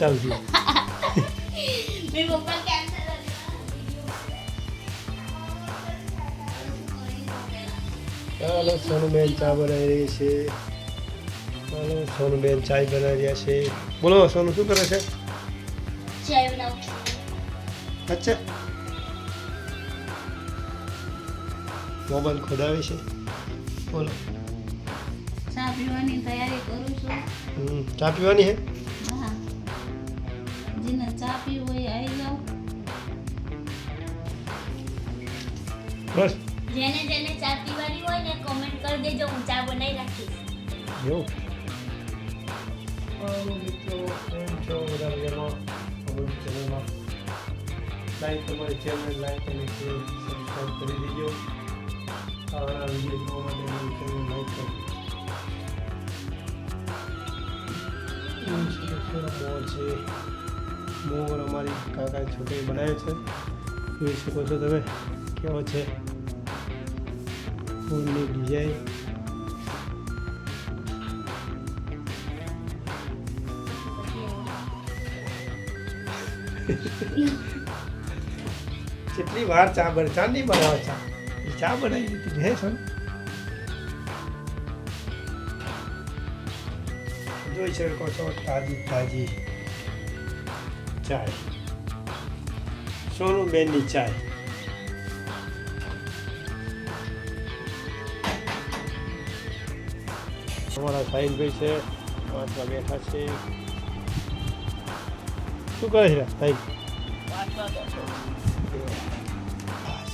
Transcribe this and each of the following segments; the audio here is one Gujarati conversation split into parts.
ચાલશે મેં પપ્પા કેન્સર ચાલો સોનુબેન ચા બનાવી રહી છે. ચાલો સોનુબેન ચાય બનાવી રહ્યા છે. બોલો સોનુ શું કરે છે. અચ્છા. મોબાઈલ ખોદાવે છે. બોલો. ચા પીવાની તૈયારી કરું છું. હમ, ચા પીવાની હા? ચા પીવું હોય આવી જાઓ બસ. જેને જેને ચા પીવાની હોય ને કોમેન્ટ કરી દેજો હું ચા બનાવી રાખીશ. જો લાઈક તમારી ચેનલ લાઈક અને શેર સબસ્ક્રાઈબ કરી દેજો. આવા વીડિયો જોવા માટે મારી ચેનલ લાઈક કરો. છે. મોર અમારી કાકા છોકરી બનાવે છે. જોઈ શકો છો તમે, કેવો છે? ફૂલની ડિઝાઇન કેટલી વાર ચા બને? ચા નહીં બનાવે ચા? ચા બનાવી દીધી. હે છે જોઈ શકો છો, તાજી તાજી. ચાય. સોનુબેનની ચાય. અમારા સાહિલભાઈ છે. વાંચવા બેઠા છે શું કરે છે સાહિલ?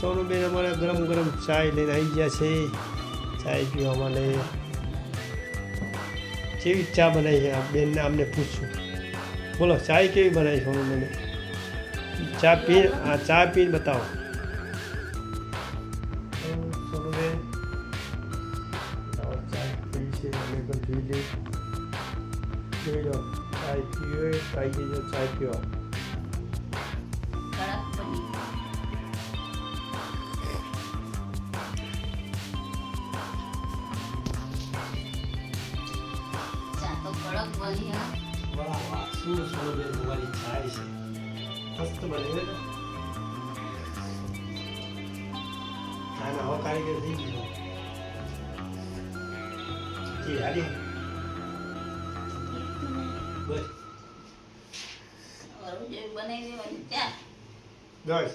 સોનુબેન અમારે ગરમ ગરમ ચાય લઈને આવી ગયા છે. ચાય પીવા માટે. જેવી ચા બનાવી છે? બેનને અમને પૂછશું. બોલો ચાય કેવી બનાવી સોનુબેને ચા પી આ ચા પી બતાવો. મને કડક બની શું સોનુબેન તમારી ચાય છે. મસ્ત બને ચાના હવે કારીગર થઈ ગયો જી હારી બસ બનાવી દેવાની ચા બસ